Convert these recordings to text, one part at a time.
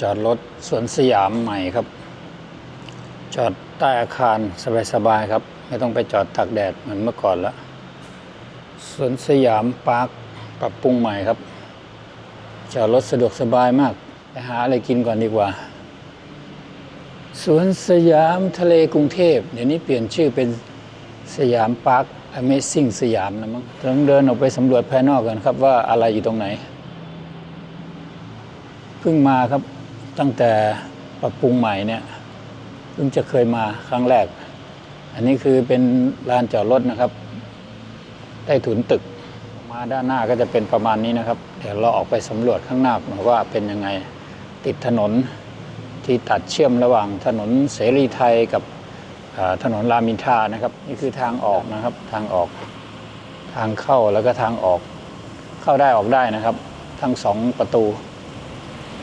จอดรถสวนสยามใหม่ครับ จอดใต้อาคารสบายๆครับ ไม่ต้องไปจอดตากแดดเหมือนเมื่อก่อนละสวนสยามปาร์คปรับปรุงใหม่ครับ จอดรถสะดวกสบายมาก ไปหาอะไรกินก่อนดีกว่า สวนสยามทะเลกรุงเทพ เดี๋ยวนี้เปลี่ยนชื่อเป็นสยามปาร์ค Amazing สยามนะมั้งต้องเดินออกไปสำรวจภายนอกกันครับว่าอะไรอยู่ตรงไหนเพิ่งมาครับ ตั้งแต่ปรับปรุงใหม่เนี่ยเพิ่งจะเคยมาครั้งแรก อันนี้คือเป็นลานจอดรถนะครับ ใต้ถุนตึก มาด้านหน้าก็จะเป็นประมาณนี้นะครับ เดี๋ยวเราออกไปสำรวจข้างหน้าหน่อว่าเป็นยังไงติดถนนที่ตัดเชื่อมระหว่างถนนเสรีไทยกับถนนรามินทานะครับ นี่คือทางออกนะครับทางออกทางเข้าแล้วก็ทางออกเข้าได้ออกได้นะครับ ทั้งสองประตู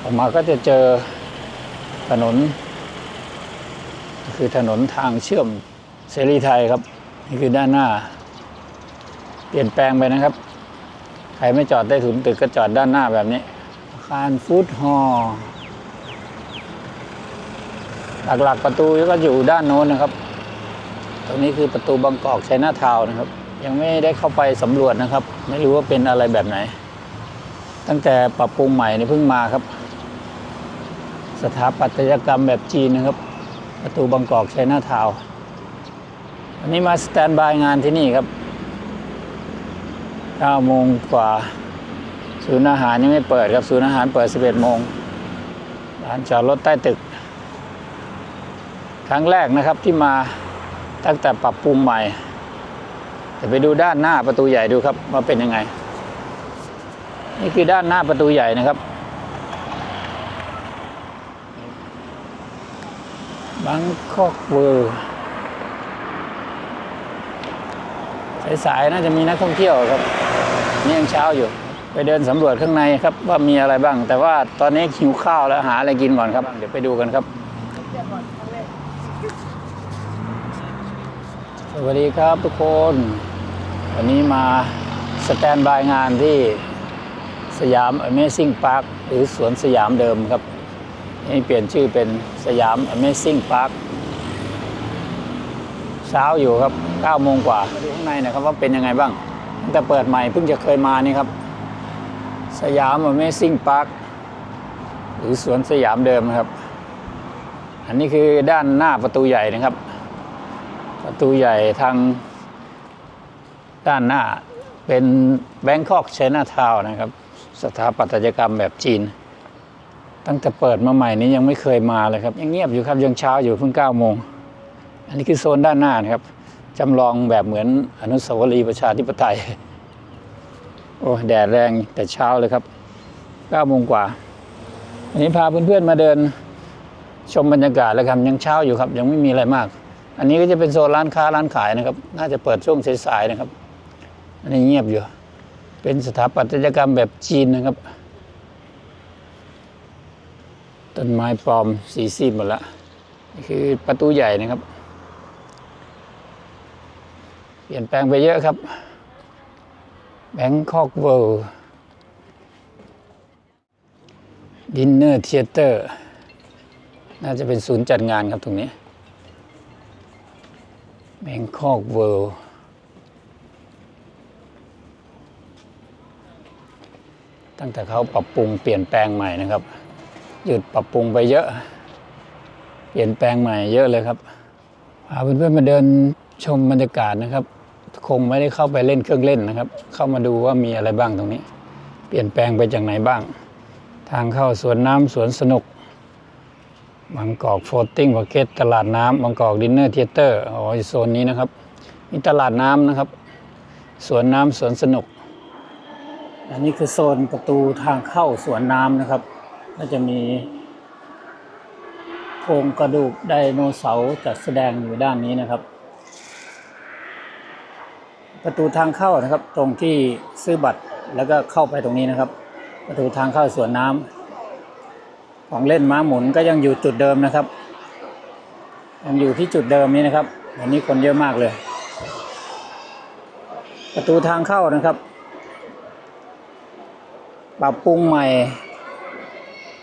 ออกมาก็จะเจอถนน คือถนนทางเชื่อมเสรีไทยครับ นี่คือด้านหน้า เปลี่ยนแปลงไปนะครับ ใครไม่จอดได้ถุนตึกก็จอดด้านหน้าแบบนี้อาคารฟู้ดฮอลล์หลักๆประตูก็อยู่ด้านโน้นนะครับ ตรงนี้คือประตูบางกอกชัยนาทาวน์นะครับ ยังไม่ได้เข้าไปสำรวจนะครับ ไม่รู้ว่าเป็นอะไรแบบไหน ตั้งแต่ปรับปรุงใหม่นี่เพิ่งมาครับ สถาปัตยกรรมแบบจีนนะครับ ประตูบางกอกชัยนาทาววันนี้มาสแตนบายงานที่นี่ครับ9โมงกว่า ศูนย์อาหารยังไม่เปิดครับ ศูนย์อาหารเปิด 11 โมงร้านจอดรถใต้ตึก ครั้งแรกนะครับที่มาตั้งแต่ปรับปรุงใหม่จะไปดูด้านหน้าประตูใหญ่ดูครับว่าเป็นยังไง นี่คือด้านหน้าประตูใหญ่นะครับ บังคอกเวอร์สายๆน่าจะมีนักท่องเที่ยวครับนี่ยังเช้าอยู่ ไปเดินสำรวจข้างในครับว่ามีอะไรบ้าง แต่ว่าตอนนี้หิวข้าวแล้วหาอะไรกินก่อนครับ เดี๋ยวไปดูกันครับสวัสดีครับทุกคนวันนี้มาสแตนบายงานที่สยาม Amazing Park หรือสวนสยามเดิมครับ นี่เปลี่ยนชื่อเป็นสยาม Amazing Park เช้าอยู่ครับ9โมงกว่ามาดูข้างในหนะครับว่าเป็นยังไงบ้างตั้งแต่เปิดใหม่เพิ่งจะเคยมานี่ครับ สยาม Amazing Park หรือสวนสยามเดิมนะครับ อันนี้คือด้านหน้าประตูใหญ่นะครับ ประตูใหญ่ทางด้านหน้าเป็นแบงคอกไชน่าทาวนะครับ สถาปัตยกรรมแบบจีน ตั้งแต่เปิดมาใหม่นี้ยังไม่เคยมาเลยครับ ยังเงียบอยู่ครับยังเช้าอยู่เพิ่ง9ก้าโมง อันนี้คือโซนด้านหน้านะครับจำลองแบบเหมือนอนุสาวรีย์ประชาธิปไตย โอ้แดดแรงแต่เช้าเลยครับ9โมงกว่า อันนี้พาเพื่อนๆมาเดินชมบรรยากาศแล้วครับยังเช้าอยู่ครับ ยังไม่มีอะไรมาก อันนี้ก็จะเป็นโซนร้านค้าร้านขายนะครับ น่าจะเปิดช่วงสายๆนะครับ อันนี้เงียบอยู่ เป็นสถาปัตยกรรมแบบจีนนะครับ ต้นไม้ปลอมสีซีดหมดละนี่คือประตูใหญ่นะครับ เปลี่ยนแปลงไปเยอะครับแบงคอกเวิลด์ดินเนอร์เทเตอร์น่าจะเป็นศูนย์จัดงานครับตรงนี้แบงคอกเวิลด์ตั้งแต่เขาปรับปรุงเปลี่ยนแปลงใหม่นะครับ หยุดปรับปรุงไปเยอะ เปลี่ยนแปลงใหม่เยอะเลยครับพาเพื่อนๆมาเดินชมบรรยากาศนะครับ คงไม่ได้เข้าไปเล่นเครื่องเล่นนะครับ เข้ามาดูว่ามีอะไรบ้างตรงนี้ เปลี่ยนแปลงไปจากไหนบ้าง ทางเข้าสวนน้ำสวนสนุกบางกอกโฟลติ้งมาร์เก็ตตลาดน้ำบางกอกดินเนอร์เทเตอร์อ๋อโซนนี้นะครับ มีตลาดน้ำนะครับสวนน้ำสวนสนุก อันนี้คือโซนประตูทางเข้าสวนน้ำนะครับ ก็จะมีโครงกระดูกไดโนเสาร์จัดแสดงอยู่ด้านนี้นะครับ ประตูทางเข้านะครับ ตรงที่ซื้อบัตรแล้วก็เข้าไปตรงนี้นะครับ ประตูทางเข้าสวนน้ำของเล่นม้าหมุนก็ยังอยู่จุดเดิมนะครับยังอยู่ที่จุดเดิมนี้นะครับวันนี้คนเยอะมากเลย ประตูทางเข้านะครับ ปรับปรุงใหม่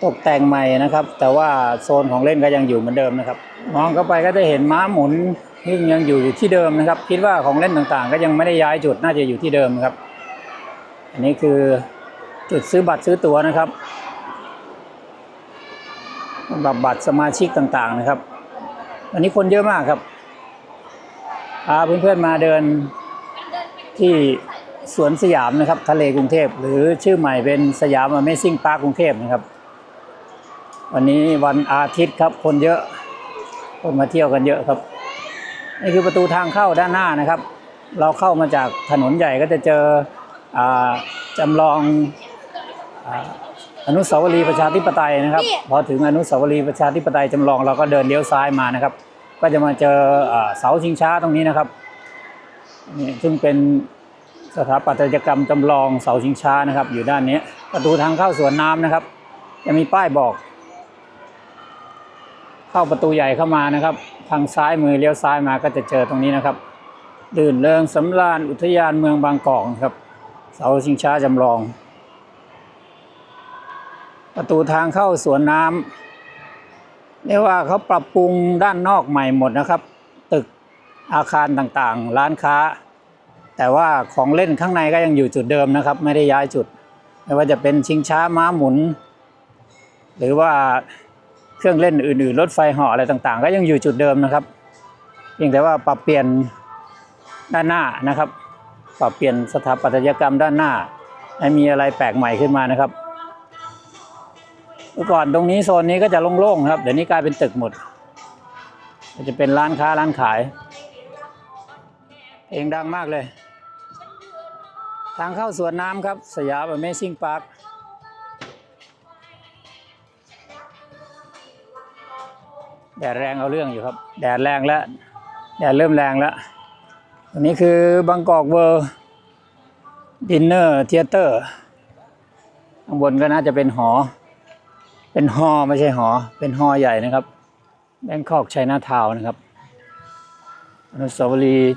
ตกแต่งใหม่นะครับ แต่ว่าโซนของเล่นก็ยังอยู่เหมือนเดิมนะครับ มองเข้าไปก็จะเห็นม้าหมุนที่ยังอยู่อยู่ที่เดิมนะครับ คิดว่าของเล่นต่างๆ ก็ยังไม่ได้ย้ายจุดน่าจะอยู่ที่เดิมครับ อันนี้คือจุดซื้อบัตรซื้อตั๋วนะครับสำหรับบัตรสมาชิกต่างๆนะครับ วันนี้คนเยอะมากครับพาเพื่อนๆมาเดินที่สวนสยามนะครับ ทะเลกรุงเทพ หรือชื่อใหม่เป็นสยาม Amazing Park กรุงเทพนะครับ วันนี้วันอาทิตย์ครับ คนเยอะ คนมาเที่ยวกันเยอะครับ นี่คือประตูทางเข้าด้านหน้านะครับ เราเข้ามาจากถนนใหญ่ก็จะเจอจำลองอนุสาวรีย์ประชาธิปไตยนะครับ พอถึงอนุสาวรีย์ประชาธิปไตยจำลองเราก็เดินเลี้ยวซ้ายมานะครับ ก็จะมาเจอเสาชิงช้าตรงนี้นะครับนี่ซึ่งเป็นสถาปัตยกรรมจำลองเสาชิงช้านะครับ อยู่ด้านนี้ประตูทางเข้าสวนน้ำนะครับ จะมีป้ายบอก เข้าประตูใหญ่เข้ามานะครับ ทางซ้ายมือเลี้ยวซ้ายมาก็จะเจอตรงนี้นะครับดื่นเริงสำราญอุทยานเมืองบางกอกครับ เสาชิงช้าจำลอง ประตูทางเข้าสวนน้ำเรียกว่าเขาปรับปรุงด้านนอกใหม่หมดนะครับ ตึกอาคารต่างๆ ร้านค้า แต่ว่าของเล่นข้างในก็ยังอยู่จุดเดิมนะครับ ไม่ได้ย้ายจุด ไม่ว่าจะเป็นชิงช้าม้าหมุน หรือว่า เครื่องเล่นอื่นๆ รถไฟเหาะอะไรต่างๆ ก็ยังอยู่จุดเดิมนะครับเพียงแต่ว่าปรับเปลี่ยนด้านหน้านะครับ ปรับเปลี่ยนสถาปัตยกรรมด้านหน้า ให้มีอะไรแปลกใหม่ขึ้นมานะครับเมื่อก่อนตรงนี้โซนนี้ก็จะโล่งๆครับเดี๋ยวนี้กลายเป็นตึกหมดก็จะเป็นร้านค้าร้านขาย เพลงดังมากเลย ทางเข้าสวนน้ำครับ สยาม Amazing Park แดดแรงเอาเรื่องอยู่ครับ แดดแรงแล้ว แดดเริ่มแรงแล้วอันนี้คือบางกอกเวิร์ดินเนอร์เทเตอร์ข้างบนก็น่าจะเป็นหอ เป็นหอไม่ใช่หอ เป็นหอใหญ่นะครับแบงคอกไชน่าทาวน์นะครับอนุสาวรีย์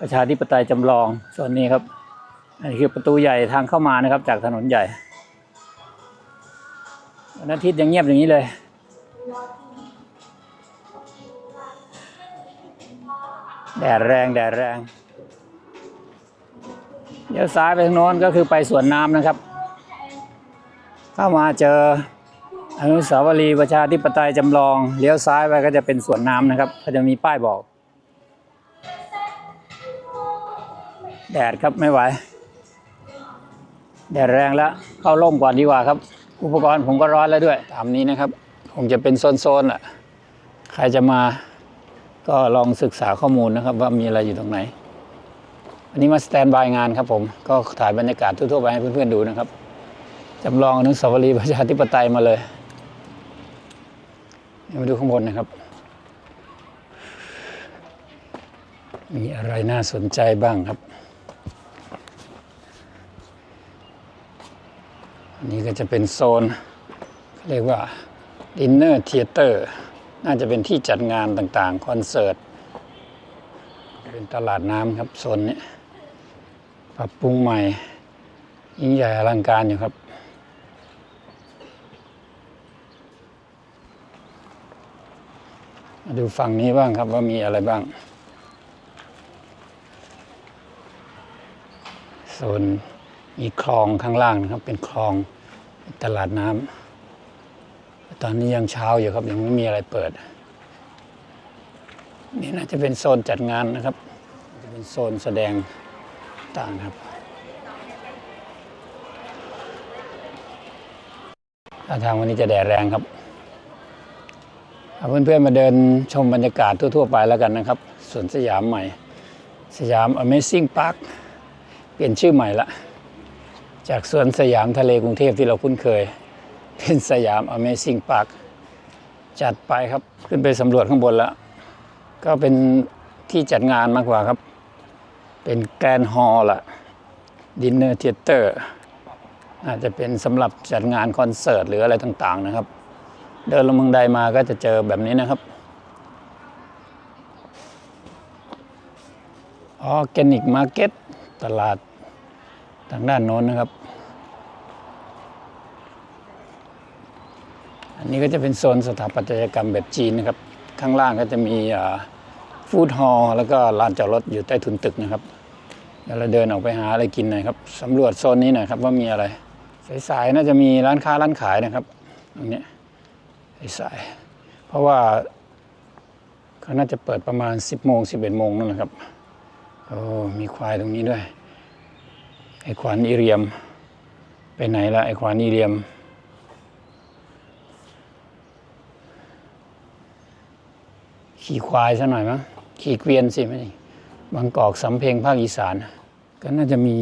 ประชาธิปไตยจำลองส่วนนี้ครับอันนี้คือประตูใหญ่ทางเข้ามานะครับ จากถนนใหญ่วันอาทิตย์ยังเงียบอย่างนี้เลย แดดแรงแดดแรงเลี้ยวซ้ายไปทางโน้นก็คือไปสวนน้ำนะครับ เข้ามาเจออนุสาวรีย์ประชาธิปไตยจำลอง เลี้ยวซ้ายไปก็จะเป็นสวนน้ำนะครับ ก็จะมีป้ายบอก แดดครับไม่ไหว แดดแรงแล้วเข้าร่มก่อนดีกว่าครับ อุปกรณ์ผมก็ร้อนแล้วด้วย ตามนี้นะครับ คงจะเป็นโซนๆแหละใครจะมา ก็ลองศึกษาข้อมูลนะครับว่ามีอะไรอยู่ตรงไหนอันนี้มาสแตนบายงานครับผมก็ถ่ายบรรยากาศทั่วๆไปให้เพื่อนๆดูนะครับจำลองอนุสาวรีย์ประชาธิปไตยมาเลยมาดูข้างบนนะครับ มีอะไรน่าสนใจบ้างครับอันนี้ก็จะเป็นโซนเขาเรียกว่าดินเนอร์เทเตอร์ น่าจะเป็นที่จัดงานต่างๆ คอนเสิร์ต เป็นตลาดน้ำครับโซนนี้ปรับปรุงใหม่ ยิ่งใหญ่อลังการอยู่ครับ มาดูฝั่งนี้บ้างครับว่ามีอะไรบ้าง โซนมีคลองข้างล่างนะครับ เป็นคลองตลาดน้ำ ตอนนี้ยังเช้าอยู่ครับยังไม่มีอะไรเปิด นี่น่าจะเป็นโซนจัดงานนะครับ จะเป็นโซนแสดงต่างครับท่าทางวันนี้จะแดดแรงครับเอาเพื่อนๆมาเดินชมบรรยากาศทั่วๆไปแล้วกันนะครับสวนสยามใหม่ สยาม Amazing Park เปลี่ยนชื่อใหม่ละ จากสวนสยามทะเลกรุงเทพที่เราคุ้นเคย เป็นสยาม Amazing Park จัดไปครับขึ้นไปสำรวจข้างบนแล้ว ก็เป็นที่จัดงานมากกว่าครับ เป็นแกรนฮอลล์ล่ะดินเนอร์เทเตอร์อาจจะเป็นสำหรับจัดงานคอนเสิร์ตหรืออะไรต่างๆนะครับ เดินลงบันไดมาก็จะเจอแบบนี้นะครับออร์แกนิกมาร์เก็ตตลาดทางด้านโน้นนะครับ นี่ก็จะเป็นโซนสถาปัตยกรรมแบบจีนนะครับ ข้างล่างก็จะมีฟู้ดฮอลล์แล้วก็ลานจอดรถอยู่ใต้ทุนตึกนะครับเดี๋ยวเราเดินออกไปหาอะไรกินหน่อยครับสำรวจโซนนี้หน่อยครับว่ามีอะไร สายๆน่าจะมีร้านค้าร้านขายนะครับตรงนี้สายๆเพราะว่าเขาน่าจะเปิดประมาณ 10โมง11โมงนั่นแหละครับโอ้มีควายตรงนี้ด้วยไอ้ขวานอีเรียม ไปไหนละไอ้ขวานอีเรียม ขี่ควายซะหน่อยมั้งขี่เกวียนสิไม่ใช่บางกอกสำเพ็งภาคอีสาน ก็น่าจะมี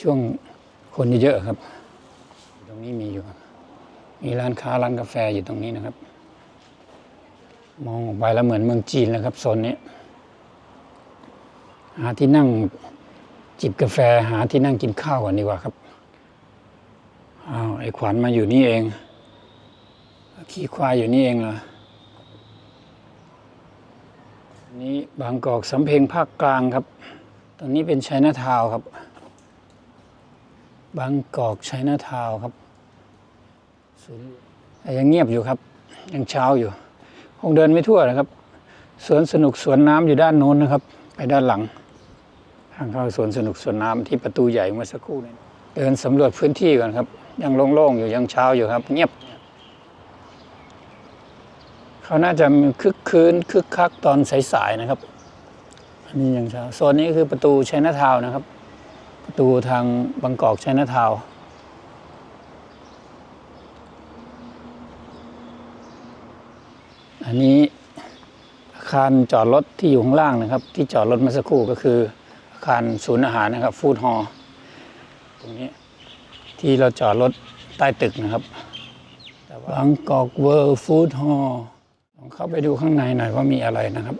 ช่วงคนเยอะๆครับ ตรงนี้มีอยู่ มีร้านค้าร้านกาแฟอยู่ตรงนี้นะครับ มองออกไปแล้วเหมือนเมืองจีนแล้วครับโซนนี้หาที่นั่งจิบกาแฟหาที่นั่งกินข้าวก่อนดีกว่าครับอ้าวไอ้ขวัญมาอยู่นี่เอง ขี่ควายอยู่นี่เองเหรอ นี่บางกอกสำเพ็งภาคกลางครับตรงนี้เป็นไชัยนาทาวครับ บางกอกไชัยนาทาวครับศูนย์ยังเงียบอยู่ครับ ยังเช้าอยู่ คงเดินไม่ทั่วนะครับ สวนสนุกสวนน้ำอยู่ด้านโน้นนะครับ ไปด้านหลัง ทางเข้าสวนสนุกสวนน้ำที่ประตูใหญ่เมื่อสักครู่นี้เดินสำรวจพื้นที่ก่อนครับ ยังโล่งๆอยู่ยังเช้าอยู่ครับ เงียบ เขาน่าจะมีคึกคืนคึกคักตอนสายๆนะครับ อันนี้ยังเช้าโซนนี้คือประตูชัยนาทาวนะครับ ประตูทางบางกอกชัยนาทาวอันนี้อาคารจอดรถที่อยู่ข้างล่างนะครับ ที่จอดรถเมื่อสักครู่ก็คืออาคารศูนย์อาหารนะครับฟู้ดฮอลล์ตรงนี้ที่เราจอดรถใต้ตึกนะครับบางกอกเวิร์ฟู้ดฮอลล์ เข้าไปดูข้างในหน่อยว่ามีอะไรนะครับ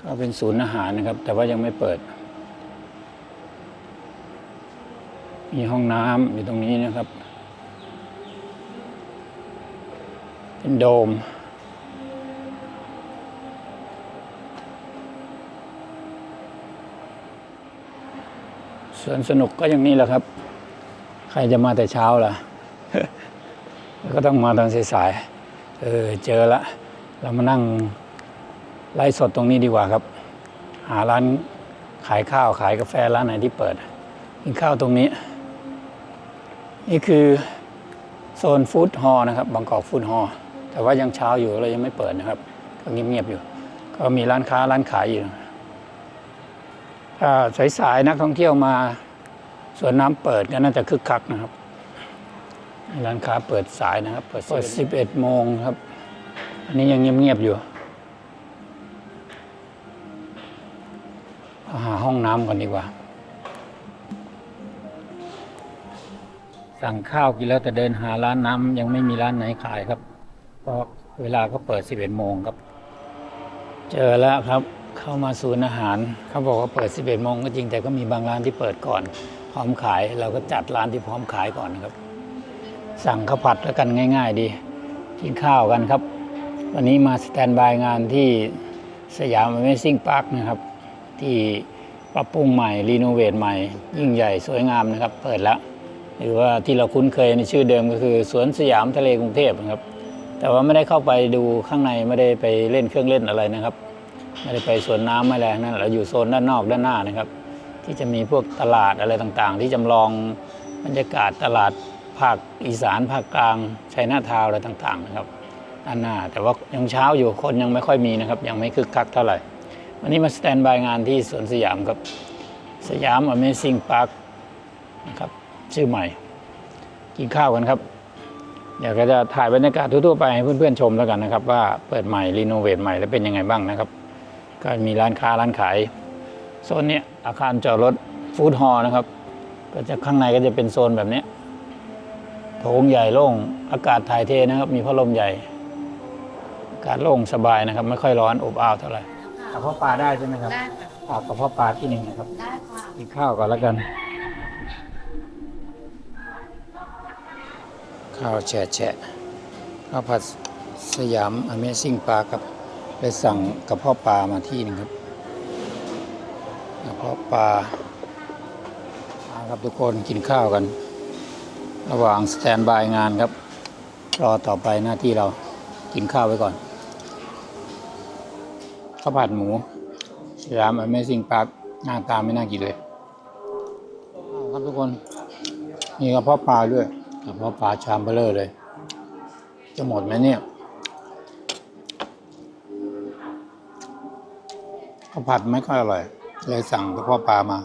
ก็เป็นศูนย์อาหารนะครับ แต่ว่ายังไม่เปิด มีห้องน้ำอยู่ตรงนี้นะครับ เป็นโดมสวนสนุกก็อย่างนี้แหละครับ ใครจะมาแต่เช้าล่ะ ก็ต้องมาตอนสายๆ เออ เจอละ เรามานั่งไล่สดตรงนี้ดีกว่าครับ หาร้านขายข้าวขายกาแฟร้านไหนที่เปิดกินข้าวตรงนี้ นี่คือโซนฟู้ดฮอล์นะครับบางกอกฟู้ดฮอล์แต่ว่ายังเช้าอยู่เรายังไม่เปิดนะครับก็เงียบๆอยู่ ก็มีร้านค้าร้านขายอยู่ถ้าสายๆนักท่องเที่ยวมาสวนน้ำเปิดก็น่าจะคึกคักนะครับ ร้านค้าเปิดสายนะครับ เปิด 11โมงครับ อันนี้ยังเงียบๆอยู่หาห้องน้ำก่อนดีกว่า สั่งข้าวกินแล้วแต่เดินหาร้านน้ำยังไม่มีร้านไหนขายครับ เพราะเวลาก็เปิด 11 โมงครับ เจอแล้วครับ เข้ามาศูนย์อาหาร เขาบอกว่าเปิด 11 โมงก็จริงแต่ก็มีบางร้านที่เปิดก่อน พร้อมขายเราก็จัดร้านที่พร้อมขายก่อนครับ สั่งข้าวผัดแล้วกันง่าย ๆ ดี กินข้าวกันครับ วันนี้มาสแตนบายงานที่สยาม Amazing Park นะครับ ที่ปรับปรุงใหม่ รีโนเวทใหม่ ยิ่งใหญ่สวยงามนะครับ เปิดแล้วหรือว่าที่เราคุ้นเคยในชื่อเดิมก็คือสวนสยามทะเลกรุงเทพนะครับ แต่ว่าไม่ได้เข้าไปดูข้างในไม่ได้ไปเล่นเครื่องเล่นอะไรนะครับ ไม่ได้ไปสวนน้ำไม่อะไรงนั่นเราอยู่โซนด้านนอกด้านหน้านะครับ ที่จะมีพวกตลาดอะไรต่างๆ ที่จำลองบรรยากาศตลาดภาคอีสานภาคกลางชัยนาทาวน์อะไรต่างๆนะครับ ด้านหน้า แต่ว่ายังเช้าอยู่คนยังไม่ค่อยมีนะครับ ยังไม่คึกคักเท่าไหร่ วันนี้มาสแตนบายงานที่สวนสยามครับ สยาม Amazing Park นะครับชื่อใหม่ กินข้าวกันครับ เดี๋ยวก็จะถ่ายบรรยากาศทั่วๆไปให้เพื่อนๆชมแล้วกันนะครับ ว่าเปิดใหม่รีโนเวทใหม่แล้วเป็นยังไงบ้างนะครับ ก็มีร้านค้าร้านขายโซนเนี้ยอาคารจอดรถฟู้ดฮอลล์นะครับ ก็จะข้างในก็จะเป็นโซนแบบนี้โถงใหญ่โล่งอากาศถ่ายเทนะครับ มีพัดลมใหญ่ กาศโล่งสบายนะครับ ไม่ค่อยร้อนอบอ้าวเท่าไหร่กระเพาะปลาได้ใช่ไหมครับได้ค่ะฝากกระเพาะปลาที่หนึ่งนะครับได้ค่ะกินข้าวก่อนแล้วกัน ข้าวแฉะแฉะข้าวผัดสยาม Amazing ปลาครับไปสั่งกระเพาะปลามาที่หนึงครับกระเพาะปลามาครับทุกคนกินข้าวกัน ระหว่างสแตนบายงานครับรอต่อไปหน้าที่เรากินข้าวไว้ก่อน ข้าวผัดหมูสยาม Amazing Park หน้าตาไม่น่ากินเลยอ้าวครับทุกคนมีกระเพาะปลาด้วยกระเพาะปลาชามเบลเลอร์เลย จะหมดไหมเนี่ยข้าวผัดไม่ค่อยอร่อย เลยสั่งกระเพาะปลามา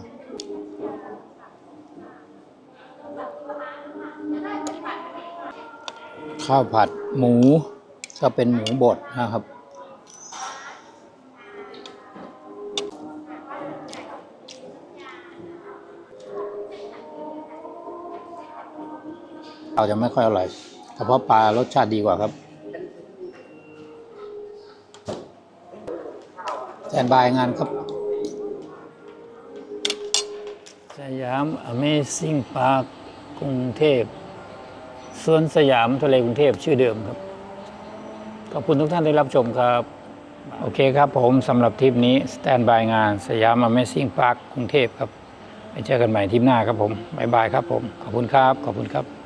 ข้าวผัดหมูก็เป็นหมูบดนะครับ เราจะไม่ค่อยอร่อยกระเพาะปลารสชาติดีกว่าครับแทนบายงานครับสยาม Amazing Park กรุงเทพสวนสยามทะเลกรุงเทพชื่อเดิมครับ ขอบคุณทุกท่านที่รับชมครับ โอเคครับผมสำหรับทริปนี้สแตนบายงานสยาม Amazing Park กรุงเทพครับไปเจอกันใหม่ทริปหน้าครับผม บ๊ายบายครับผม ขอบคุณครับ ขอบคุณครับ